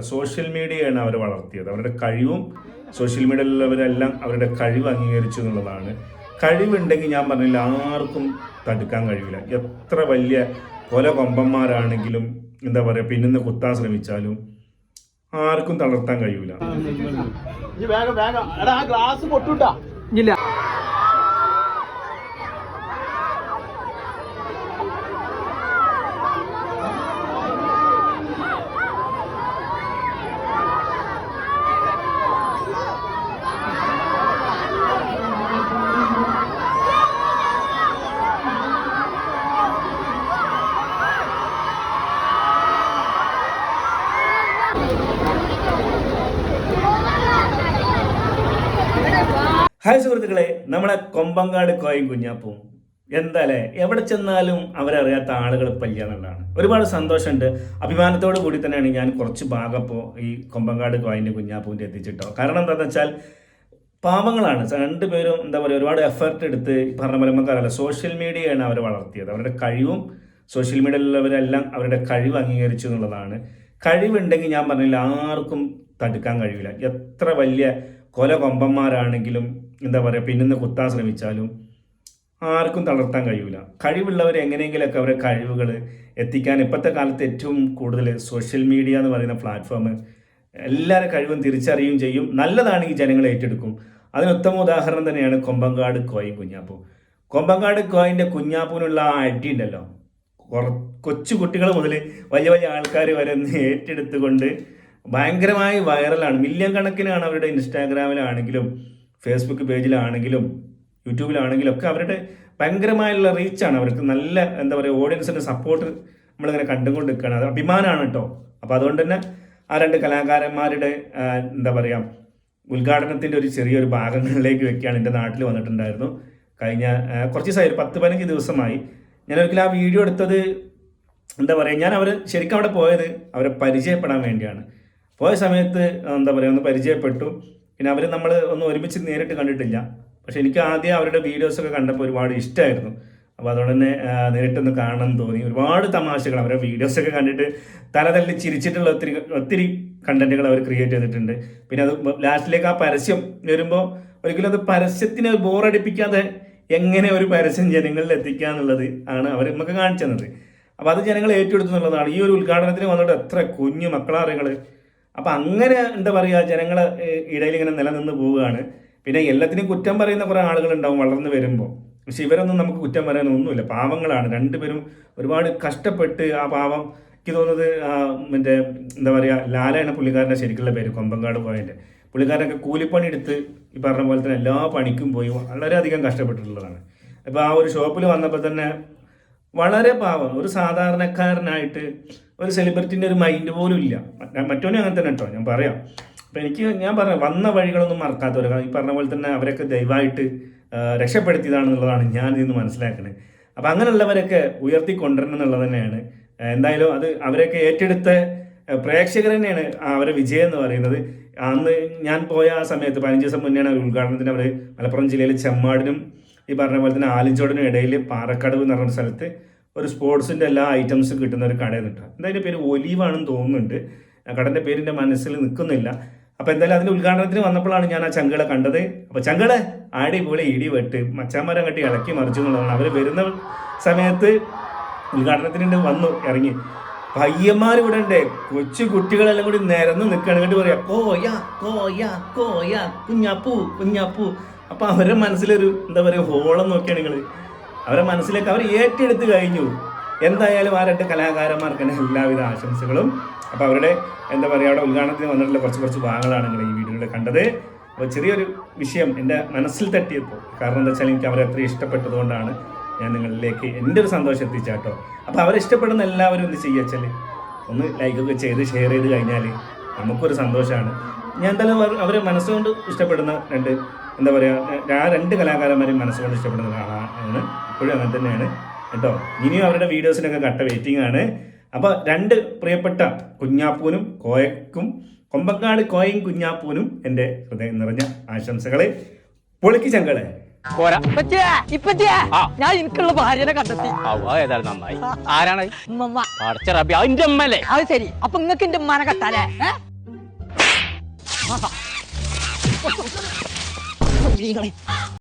Social മീഡിയയാണ് അവരെ വളർത്തിയത്. അവരുടെ കഴിവും സോഷ്യൽ മീഡിയയിലുള്ളവരെല്ലാം അവരുടെ കഴിവ് അംഗീകരിച്ചു എന്നുള്ളതാണ്. കഴിവുണ്ടെങ്കിൽ ഞാൻ പറഞ്ഞില്ല ആർക്കും തടുക്കാൻ കഴിയില്ല. എത്ര വലിയ കൊല കൊമ്പന്മാരാണെങ്കിലും എന്താ പറയുക പിന്നിന്ന് കുത്താൻ ശ്രമിച്ചാലും ആർക്കും തളർത്താൻ കഴിയൂല. ഈ വേഗം വേഗം. എടാ ആ ഗ്ലാസ് പൊട്ടുണ്ടാ ഹായ് സുഹൃത്തുക്കളെ നമ്മളെ കൊമ്പങ്കാട് കോയും കുഞ്ഞാപ്പും. എന്താല്ലേ എവിടെ ചെന്നാലും അവരറിയാത്ത ആളുകൾ ഇല്ല എന്നുള്ളതാണ് ഒരുപാട് സന്തോഷമുണ്ട്. അഭിമാനത്തോടു കൂടി തന്നെയാണ് ഞാൻ കുറച്ച് ഭാഗം ഇപ്പോൾ ഈ കൊമ്പങ്കാട് കോയിന്റെ കുഞ്ഞാപ്പൂവിന്റെ എത്തിച്ചിട്ടോ. കാരണം എന്താണെന്ന് വെച്ചാൽ പാവങ്ങളാണ്. രണ്ടുപേരും എന്താ പറയുക ഒരുപാട് എഫേർട്ട് എടുത്ത് പറഞ്ഞ പോലെ നമുക്കറിയാലോ സോഷ്യൽ മീഡിയയാണ് അവർ വളർത്തിയത്. അവരുടെ കഴിവും സോഷ്യൽ മീഡിയയിലുള്ളവരെല്ലാം അവരുടെ കഴിവ് അംഗീകരിച്ചു എന്നുള്ളതാണ്. കഴിവുണ്ടെങ്കിൽ ഞാൻ പറഞ്ഞില്ല ആർക്കും തടുക്കാൻ കഴിയില്ല. എത്ര വലിയ കൊല കൊമ്പന്മാരാണെങ്കിലും എന്താ പറയുക പിന്നിന്ന് കുത്താൻ ശ്രമിച്ചാലും ആർക്കും തളർത്താൻ കഴിയില്ല കഴിവുള്ളവർ എങ്ങനെയെങ്കിലുമൊക്കെ അവരെ കഴിവുകൾ എത്തിക്കാൻ ഇപ്പോഴത്തെ കാലത്ത് ഏറ്റവും കൂടുതൽ സോഷ്യൽ മീഡിയ എന്ന് പറയുന്ന പ്ലാറ്റ്ഫോം എല്ലാവരുടെ കഴിവും തിരിച്ചറിയുകയും ചെയ്യും. നല്ലതാണെങ്കിൽ ജനങ്ങൾ ഏറ്റെടുക്കും. അതിന് ഉത്തമ ഉദാഹരണം തന്നെയാണ് കൊമ്പങ്കാട് കോയും കുഞ്ഞാപ്പൂ. കൊമ്പങ്കാട് കോയിന്റെ കുഞ്ഞാപ്പൂനുള്ള ആ അടി ഉണ്ടല്ലോ. കൊച്ചു കുട്ടികൾ മുതൽ വലിയ വലിയ ആൾക്കാർ വരെ ഏറ്റെടുത്തുകൊണ്ട് ഭയങ്കരമായി വൈറലാണ് മില്യൺ കണക്കിനാണ് അവരുടെ ഇൻസ്റ്റാഗ്രാമിലാണെങ്കിലും ഫേസ്ബുക്ക് പേജിലാണെങ്കിലും യൂട്യൂബിലാണെങ്കിലും ഒക്കെ അവരുടെ ഭയങ്കരമായുള്ള റീച്ചാണ് അവർക്ക് നല്ല എന്താ പറയുക ഓഡിയൻസിന്റെ സപ്പോർട്ട് നമ്മളിങ്ങനെ കണ്ടുകൊണ്ട് നിൽക്കുകയാണ് അത് അഭിമാനമാണ് കേട്ടോ. അപ്പോൾ അതുകൊണ്ട് തന്നെ ആ രണ്ട് കലാകാരന്മാരുടെ എന്താ പറയുക ഉദ്ഘാടനത്തിന്റെ ഒരു ചെറിയൊരു ഭാഗങ്ങളിലേക്ക് വെക്കുകയാണ് എന്റെ നാട്ടിൽ വന്നിട്ടുണ്ടായിരുന്നു. കഴിഞ്ഞ കുറച്ച് ദിവസമായി പത്ത് പതിനഞ്ച് ദിവസമായി ഞാൻ ഒരിക്കലും ആ വീഡിയോ എടുത്തത് എന്താ പറയുക ഞാൻ അവർ ശരിക്കും അവിടെ പോയത് അവരെ പരിചയപ്പെടാൻ വേണ്ടിയാണ്. പോയ സമയത്ത് എന്താ പറയുക ഒന്ന് പരിചയപ്പെട്ടു. പിന്നെ അവർ നമ്മൾ ഒന്ന് ഒരുമിച്ച് നേരിട്ട് കണ്ടിട്ടില്ല. പക്ഷെ എനിക്ക് ആദ്യം അവരുടെ വീഡിയോസൊക്കെ കണ്ടപ്പോൾ ഒരുപാട് ഇഷ്ടമായിരുന്നു അപ്പോൾ അതുകൊണ്ട് തന്നെ നേരിട്ടൊന്ന് കാണണം തോന്നി. ഒരുപാട് തമാശകൾ അവരുടെ വീഡിയോസൊക്കെ കണ്ടിട്ട് തലതല്ലി ചിരിച്ചിട്ടുള്ള ഒത്തിരി ഒത്തിരി കണ്ടന്റുകൾ അവർ ക്രിയേറ്റ് ചെയ്തിട്ടുണ്ട്. പിന്നെ അത് ലാസ്റ്റിലേക്ക് ആ പരസ്യം വരുമ്പോൾ ഒരിക്കലും അത് പരസ്യത്തിനെ ബോറടിപ്പിക്കാതെ എങ്ങനെ ഒരു പരസ്യം ജനങ്ങളിൽ എത്തിക്കുക എന്നുള്ളത് ആണ് അവർ നമുക്ക് കാണിച്ചു തന്നത്. അപ്പോൾ അത് ജനങ്ങൾ ഏറ്റെടുത്തു എന്നുള്ളതാണ്. ഈ ഒരു ഉദ്ഘാടനത്തിന് വന്നിട്ട് എത്ര കുഞ്ഞു മക്കളാറിങ്ങൾ അപ്പം അങ്ങനെ എന്താ പറയുക ജനങ്ങളെ ഏഹ്, ഇടയിൽ ഇങ്ങനെ നിലനിന്ന് പോവുകയാണ്. പിന്നെ എല്ലാത്തിനും കുറ്റം പറയുന്ന കുറേ ആളുകളുണ്ടാവും വളർന്നു വരുമ്പോൾ പക്ഷെ ഇവരൊന്നും നമുക്ക് കുറ്റം പറയാനൊന്നുമില്ല പാവങ്ങളാണ്. രണ്ടുപേരും ഒരുപാട് കഷ്ടപ്പെട്ട് ആ പാവം എനിക്ക് തോന്നുന്നത് മറ്റേ എന്താ പറയുക ലാലയാണ് പുള്ളിക്കാരന്റെ ശരിക്കുള്ള പേര് കൊമ്പങ്കാട് പോയതിന്റെ. പുള്ളിക്കാരനൊക്കെ കൂലിപ്പണി എടുത്ത് ഈ പറഞ്ഞ പോലെ തന്നെ എല്ലാ പണിക്കും പോയി വളരെയധികം കഷ്ടപ്പെട്ടിട്ടുള്ളതാണ്. അപ്പോൾ ആ ഒരു ഷോപ്പിൽ വന്നപ്പോൾ തന്നെ വളരെ പാവം. ഒരു സാധാരണക്കാരനായിട്ട് ഒരു സെലിബ്രിറ്റിന്റെ ഒരു മൈൻഡ് പോലും ഇല്ല. മറ്റോനും അങ്ങനെ തന്നെ കേട്ടോ ഞാൻ പറയാം. അപ്പം എനിക്ക് ഞാൻ പറഞ്ഞ വന്ന വഴികളൊന്നും മറക്കാത്തവർ ഈ പറഞ്ഞ പോലെ തന്നെ അവരൊക്കെ ദയവായിട്ട് രക്ഷപ്പെടുത്തിയതാണെന്നുള്ളതാണ് ഞാൻ ഇതിന്ന് മനസ്സിലാക്കുന്നത് അപ്പം അങ്ങനെയുള്ളവരൊക്കെ ഉയർത്തി കൊണ്ടുവരണം എന്നുള്ളത് തന്നെയാണ്. എന്തായാലും അത് അവരൊക്കെ ഏറ്റെടുത്ത പ്രേക്ഷകർ തന്നെയാണ് അവരെ വിജയം എന്ന് പറയുന്നത്. അന്ന് ഞാൻ പോയ ആ സമയത്ത് പതിനഞ്ച് ദിവസം മുന്നെയാണ് അവർ ഉദ്ഘാടനത്തിന് അവർ മലപ്പുറം ജില്ലയിലെ ചെമ്മാടിനും ഈ പറഞ്ഞ പോലെ തന്നെ ആലിഞ്ചോടിനും ഇടയിൽ പാറക്കടവ് എന്ന് പറഞ്ഞ സ്ഥലത്ത് ഒരു സ്പോർട്സിന്റെ എല്ലാ ഐറ്റംസും കിട്ടുന്ന ഒരു കടയിൽ നിന്നിട്ട് എന്തായാലും പേര്? ഒലീവാണെന്ന് തോന്നുന്നുണ്ട്. കടന്റെ പേര് എന്റെ മനസ്സിൽ നിൽക്കുന്നില്ല. അപ്പോൾ എന്തായാലും അതിന്റെ ഉദ്ഘാടനത്തിന് വന്നപ്പോഴാണ് ഞാൻ ആ ചങ്കളെ കണ്ടത്. അപ്പോൾ ചങ്കളെ അടിപൊളി ഇടി വെട്ട്. മച്ചാമരം കെട്ടി ഇളക്കി മറിച്ചു എന്നുള്ളതാണ്. അവർ വരുന്ന സമയത്ത് ഉദ്ഘാടനത്തിന് വന്നു ഇറങ്ങി. പയ്യന്മാർ ഇവിടെ കൊച്ചു കുട്ടികളെല്ലാം കൂടി നിരന്ന് നിൽക്കുകയാണ് കണ്ടു പറയാ കോയ കോയ കോയ കുഞ്ഞാപ്പൂ കുഞ്ഞാപ്പൂ. അപ്പോൾ അവരുടെ മനസ്സിലൊരു എന്താ പറയുക ഹോളം നോക്കിയാണ് നിങ്ങൾ അവരുടെ മനസ്സിലേക്ക് അവർ ഏറ്റെടുത്ത് കഴിഞ്ഞു. എന്തായാലും ആ രണ്ട് കലാകാരന്മാർക്ക് തന്നെ എല്ലാവിധ ആശംസകളും. അപ്പോൾ അവരുടെ എന്താ പറയുക അവിടെ ഉദ്ഘാടനത്തിന് വന്നിട്ടുള്ള കുറച്ച് കുറച്ച് ഭാഗങ്ങളാണ് നിങ്ങൾ ഈ വീഡിയോയിൽ കണ്ടത്. അപ്പോൾ ചെറിയൊരു വിഷയം എന്റെ മനസ്സിൽ തട്ടിയപ്പോൾ. കാരണം എന്താ വെച്ചാൽ എനിക്ക് അവരെ അത്രയും ഇഷ്ടപ്പെട്ടതുകൊണ്ടാണ് ഞാൻ നിങ്ങളിലേക്ക് എന്റെ ഒരു സന്തോഷം എത്തിച്ചാട്ടോ അപ്പോൾ അവരെ ഇഷ്ടപ്പെടുന്ന എല്ലാവരും എന്ത് ചെയ്യുക വെച്ചാൽ ഒന്ന് ലൈക്കൊക്കെ ചെയ്ത് ഷെയർ ചെയ്ത് കഴിഞ്ഞാൽ നമുക്കൊരു സന്തോഷമാണ് ഞാൻ എന്തായാലും അവരെ മനസ്സുകൊണ്ട് ഇഷ്ടപ്പെടുന്ന രണ്ട് എന്താ പറയുക ആ രണ്ട് കലാകാരന്മാരെയും മനസ്സുകൊണ്ട് ഇഷ്ടപ്പെടുന്ന ആളാണ് ഇപ്പോഴും അങ്ങനെ തന്നെയാണ് കേട്ടോ ഇനിയും അവരുടെ വീഡിയോസിനൊക്കെ കട്ട വെയിറ്റിംഗ് ആണ് അപ്പോൾ രണ്ട് പ്രിയപ്പെട്ട കുഞ്ഞാപ്പൂനും കോയക്കും കൊമ്പക്കാട് കോയും കുഞ്ഞാപ്പൂനും എന്റെ ഹൃദയം നിറഞ്ഞ ആശംസകളെ പൊളിക്ക് ചങ്കളെ പോരാ ഞാൻ എനിക്കുള്ള ഭാര്യനെ കണ്ടെത്തി ഏതായാലും നന്നായി ആരാണ്. പടച്ച റബി അതിന്റെ അമ്മല്ലേ അത് ശരി അപ്പൊ നിങ്ങക്ക് എന്റെ ഉമ്മാനെ കത്താലേ ഏ? നീ കളി